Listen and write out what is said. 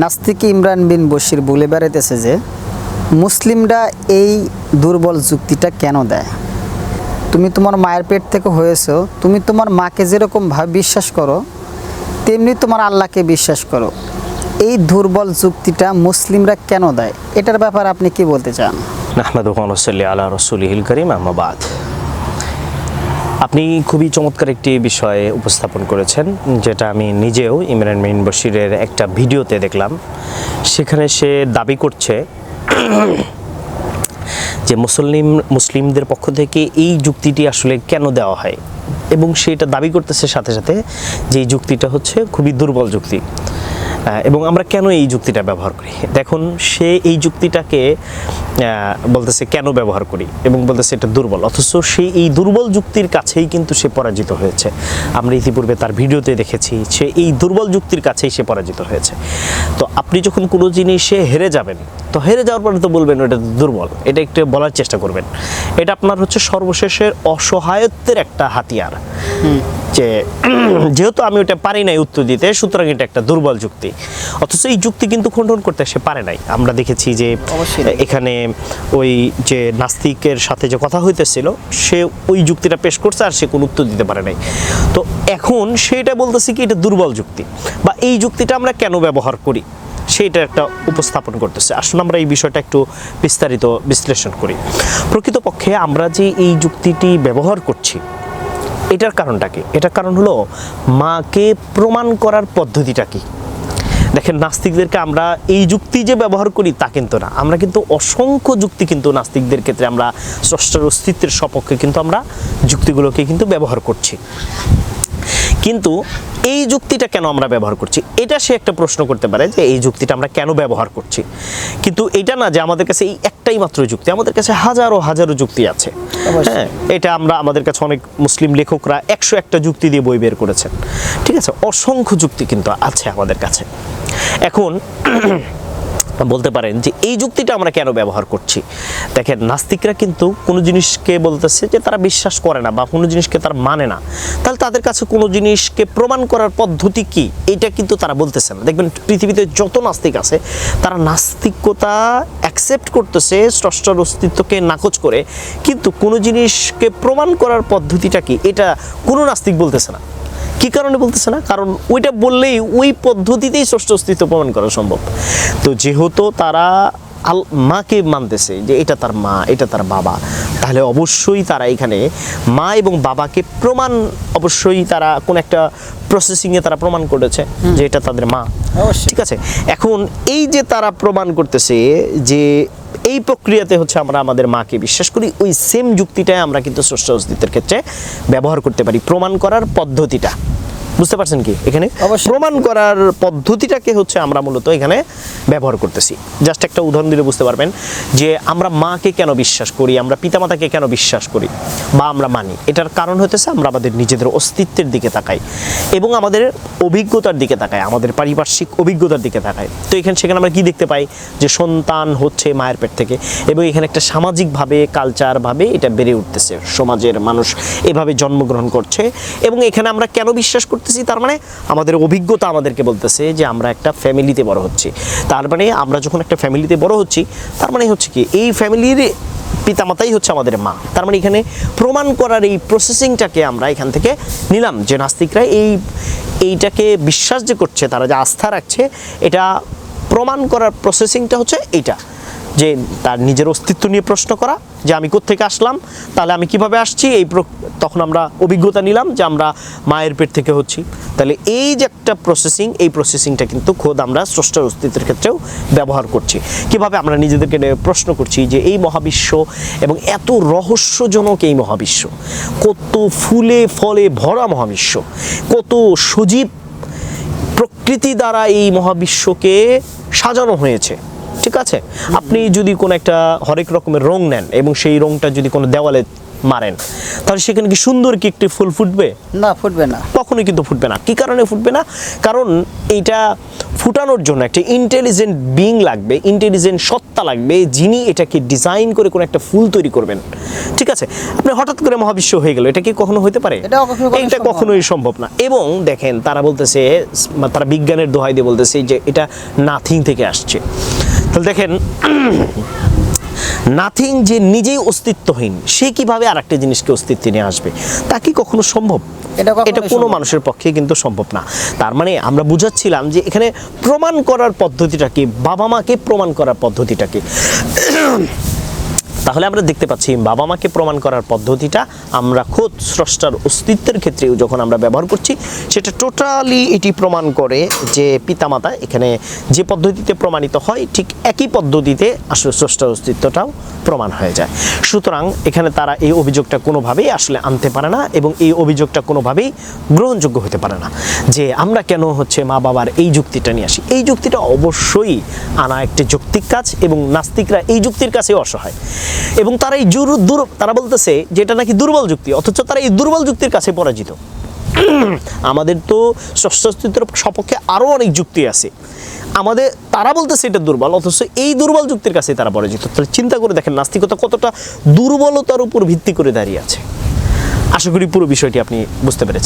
নাস্তিক ইমরান বিন বশির বলে বেড়াইতেছে যে, মুসলিমরা এই দুর্বল যুক্তিটা কেন দেয়? তুমি তোমার মায়ের পেট থেকে হয়েছো, তুমি তোমার মাকে যেরকমভাবে বিশ্বাস করো, তেমনি তোমার আল্লাহকে বিশ্বাস করো। এই দুর্বল যুক্তিটা মুসলিমরা কেন দেয়? এটার ব্যাপারে আপনি কি বলতে চান? নাহমাদ রসল্লি আলা রসুলিহিল করিম আহমাবাদ আপনি খুবই চমৎকার একটি বিষয় উপস্থাপন করেছেন, যেটা আমি নিজেও ইমরান মিন বশিরের একটা ভিডিওতে দেখলাম। সেখানে সে দাবি করছে যে মুসলিম, মুসলিমদের পক্ষ থেকে এই যুক্তিটি আসলে কেন দেওয়া হয়। এবং সেটা দাবি করতেছে সাথে সাথে যে যুক্তিটা হচ্ছে খুবই দুর্বল যুক্তি। এবং আমরা কেন এই যুক্তিটা ব্যবহার করি? দেখুন, সে এই যুক্তিটাকে বলতেছে কেন ব্যবহার করি এবং বলতেছে এটা দুর্বল। অথচ সে এই দুর্বল যুক্তির কাছেই কিন্তু সে পরাজিত হয়েছে। আমরা ইতিপূর্বে তার ভিডিওতে দেখেছি, সে এই দুর্বল যুক্তির কাছেই সে পরাজিত হয়েছে। তো আপনি যখন কোনো জিনিসে হেরে যাবেন, তো হেরে যাওয়ার পরে তো বলবেন এটা দুর্বল, এটা একটু বলার চেষ্টা করবেন। এটা আপনার হচ্ছে সর্বশেষের অসহায়ত্বের একটা হাতিয়ার। যে যেহেতু আমি ওটা পারি নাই উত্তর দিতে সুতরাং এটা একটা দুর্বল যুক্তি। অথচ এই যুক্তি কিন্তু খণ্ডন করতে সে পারে নাই। আমরা দেখেছি যে। এখানে ওই যে নাস্তিকের সাথে যে কথা হইতেছিল সে ওই যুক্তিটা পেশ করছে আর সে কোনো উত্তর দিতে পারে নাই। তো এখন সেটা বলতেছে কি এটা দুর্বল যুক্তি। বা এই যুক্তিটা আমরা কেন ব্যবহার করি? সেইটা একটা উপস্থাপন করতেছে। আসলে আমরা এই বিষয়টা একটু বিস্তারিত বিশ্লেষণ করি। প্রকৃতপক্ষে আমরা যে এই যুক্তিটি ব্যবহার করছি এটার কারণটা কি? এটার কারণ হলো মাকে প্রমাণ করার পদ্ধতিটা কি? দেখেন, নাস্তিকদেরকে আমরা এই যুক্তি যে ব্যবহার করি তা কিন্তু না। আমরা কিন্তু অসংখ্য যুক্তি কিন্তু নাস্তিকদের ক্ষেত্রে, আমরা স্রষ্টার অস্তিত্বের সপক্ষে কিন্তু আমরা যুক্তিগুলোকে কিন্তু ব্যবহার করছি। কিন্তু এই যুক্তিটা কেন আমরা ব্যবহার করছি? এটা সে একটা প্রশ্ন করতে পারে যে এই যুক্তিটা আমরা কেন ব্যবহার করছি? কিন্তু এটা না যে আমাদের কাছে এই একটাই মাত্র যুক্তি আমাদের কাছে হাজারো হাজারো যুক্তি আছে। হ্যাঁ এটা আমরা আমাদের কাছে অনেক মুসলিম লেখকরা একশো একটা যুক্তি দিয়ে বই বের করেছেন। ঠিক আছে? অসংখ্য যুক্তি কিন্তু আছে আমাদের কাছে। এখন বলতে পারেন যে এই যুক্তিটা আমরা কেন ব্যবহার করছি। দেখেন, নাস্তিকরা কিন্তু কোনো জিনিসকে বলতেছে যে তারা বিশ্বাস করে না বা কোনো জিনিসকে তারা মানে না। তাহলে তাদের কাছে কোনো জিনিসকে প্রমাণ করার পদ্ধতি কি? এটা কিন্তু তারা বলতেছে না। দেখবেন, পৃথিবীতে যত নাস্তিক আছে, তারা নাস্তিকতা অ্যাকসেপ্ট করতেছে স্রষ্টার অস্তিত্বকে নাকচ করে। কিন্তু কোনো জিনিসকে প্রমাণ করার পদ্ধতিটা কি? এটা কোনো নাস্তিক বলতেছে না। কি কারণে বলতেছে না? কারণ ওইটা বললেই ওই পদ্ধতিতেই ষষ্ঠ অস্তিত্ব প্রমাণ করা সম্ভব। তো যেহেতু তারা আল মাকে মানতেছে যে এটা তার মা এটা তার বাবা তাহলে অবশ্যই তারা এখানে মা এবং বাবাকে প্রমাণ অবশ্যই তারা কোন একটা প্রসেসিংয়ে তারা প্রমাণ করেছে যে এটা তাদের মা। ঠিক আছে? এখন এই যে তারা প্রমাণ করতেছে যে এই প্রক্রিয়াতে হচ্ছে আমরা আমাদের মাকে বিশ্বাস করি। ওই সেম যুক্তিটাই আমরা কিন্তু স্রষ্টা অস্তিত্বের ক্ষেত্রে ব্যবহার করতে পারি। প্রমাণ করার পদ্ধতিটা। বুঝতে পারছেন কি? এখানে। প্রমাণ করার পদ্ধতিটাকে হচ্ছে আমরা মূলত এখানে ব্যবহার করতেছি। জাস্ট একটা উদাহরণ দিলে বুঝতে পারবেন যে আমরা মাকে কেন বিশ্বাস করি আমরা পিতামাতাকে কেন বিশ্বাস করি বা আমরা মানি? এটার কারণ হতেছে আমরা আমাদের নিজেদের অস্তিত্বের দিকে তাকাই এবং আমাদের অভিজ্ঞতার দিকে তাকাই আমাদের পারিপার্শ্বিক অভিজ্ঞতার দিকে তাকাই। তো এখানে সেখানে আমরা কি দেখতে পাই? যে সন্তান হচ্ছে মায়ের পেট থেকে এবং এখানে একটা সামাজিকভাবে কালচারভাবে এটা বেড়ে উঠতেছে। সমাজের মানুষ এভাবে জন্মগ্রহণ করছে এবং এখানে আমরা কেন বিশ্বাস করতেছি, তার মানে আমাদের অভিজ্ঞতা আমাদেরকে বলতেছে যে আমরা একটা ফ্যামিলিতে বড় হচ্ছি। তার মানে আমরা যখন একটা ফ্যামিলিতে বড় হচ্ছি, তার মানে হচ্ছে কি, এই ফ্যামিলির পিতামাতাই হচ্ছে আমাদের মা। তার মানে এখানে প্রমাণ করার এই প্রসেসিংটাকে আমরা এখান থেকে নিলাম যে নাস্তিকরা এই, এইটাকে বিশ্বাস যে করছে, তারা যে আস্থা রাখছে, এটা প্রমাণ করার প্রসেসিংটা হচ্ছে এইটা। যে তার নিজের অস্তিত্ব নিয়ে প্রশ্ন করা, যে আমি কোত্থেকে আসলাম, তাহলে আমি কীভাবে আসছি, এই তখন আমরা অভিজ্ঞতা নিলাম যে আমরা মায়ের পেট থেকে হচ্ছি। তাহলে এই যে একটা প্রসেসিং এই প্রসেসিংটা কিন্তু খোদ আমরা স্রষ্টার অস্তিত্বের ক্ষেত্রেও ব্যবহার করছি। কীভাবে আমরা নিজেদেরকে প্রশ্ন করছি যে এই মহাবিশ্ব এবং এত রহস্যজনক এই মহাবিশ্ব, কত ফুলে ফলে ভরা মহাবিশ্ব, কত সজীব প্রকৃতি দ্বারা এই মহাবিশ্বকে সাজানো হয়েছে। ঠিক আছে? আপনি যদি কোনো একটা হরেক রকমের রং নেন এবং সেই রংটা যদি কোনো দেওয়ালে মারেন তাহলে সেখানে কি সুন্দর কি একটি ফুল ফুটবে? না ফুটবে না। কখনোই কিন্তু ফুটবে না। কি কারণে ফুটবে না? কারণ এইটা ফুটানোর জন্য একটা ইন্টেলিজেন্ট বিং লাগবে ইন্টেলিজেন্ট সত্তা লাগবে যিনি এটাকে ডিজাইন করে কোনো একটা ফুল তৈরি করবেন। ঠিক আছে? আপনি হঠাৎ করে মহাবিশ্ব হয়ে গেল এটা কি কখনো হতে পারে? এটা এটা। কখনোই সম্ভব না। এবং দেখেন তারা বলতেছে তারা বিজ্ঞানের দোহাই দিয়ে বলতেছে যে এটা নাথিং থেকে আসছে। তাহলে দেখেন নাথিং যে নিজেই অস্তিত্বহীন সে কীভাবে আর একটা জিনিসকে অস্তিত্বে নিয়ে আসবে? তা কি কখনো সম্ভব? এটা এটা কোনো মানুষের পক্ষে কিন্তু সম্ভব না। তার মানে আমরা বুঝাচ্ছিলাম যে এখানে প্রমাণ করার পদ্ধতিটা কি? বাবা মাকে প্রমাণ করার পদ্ধতিটা কি? তাহলে আমরা দেখতে পাচ্ছি বাবা মাকে প্রমাণ করার পদ্ধতিটা আমরা খোদ স্রষ্টার অস্তিত্বের ক্ষেত্রেও যখন আমরা ব্যবহার করছি, সেটা টোটালি এটি প্রমাণ করে যে পিতামাতা এখানে যে পদ্ধতিতে প্রমাণিত হয়, ঠিক একই পদ্ধতিতে আসলে স্রষ্টার অস্তিত্বটাও প্রমাণ হয়ে যায়। সুতরাং এখানে তারা এই অভিযোগটা কোনোভাবেই আসলে আনতে পারে না এবং এই অভিযোগটা কোনোভাবেই গ্রহণযোগ্য হতে পারে না যে আমরা কেন হচ্ছে মা বাবার এই যুক্তিটা নিয়ে আসি। এই যুক্তিটা অবশ্যই আনা একটি যৌক্তিক কাজ এবং নাস্তিকরা এই যুক্তির কাছে অসহায়। এবং তারা এই জুর দুর, তারা বলতেছে যে এটা নাকি দুর্বল যুক্তি, অথচ তারা এই দুর্বল যুক্তির কাছে পরাজিত। আমাদের তো স্বস্তিত্বের সপক্ষে আরও অনেক যুক্তি আছে। আমাদের, তারা বলতেছে এটা দুর্বল, অথচ এই দুর্বল যুক্তির কাছে তারা পরাজিত। তাহলে চিন্তা করে দেখেন, নাস্তিকতা কতটা দুর্বলতার উপর ভিত্তি করে দাঁড়িয়ে আছে। আশা করি পুরো বিষয়টি আপনি বুঝতে পেরেছেন।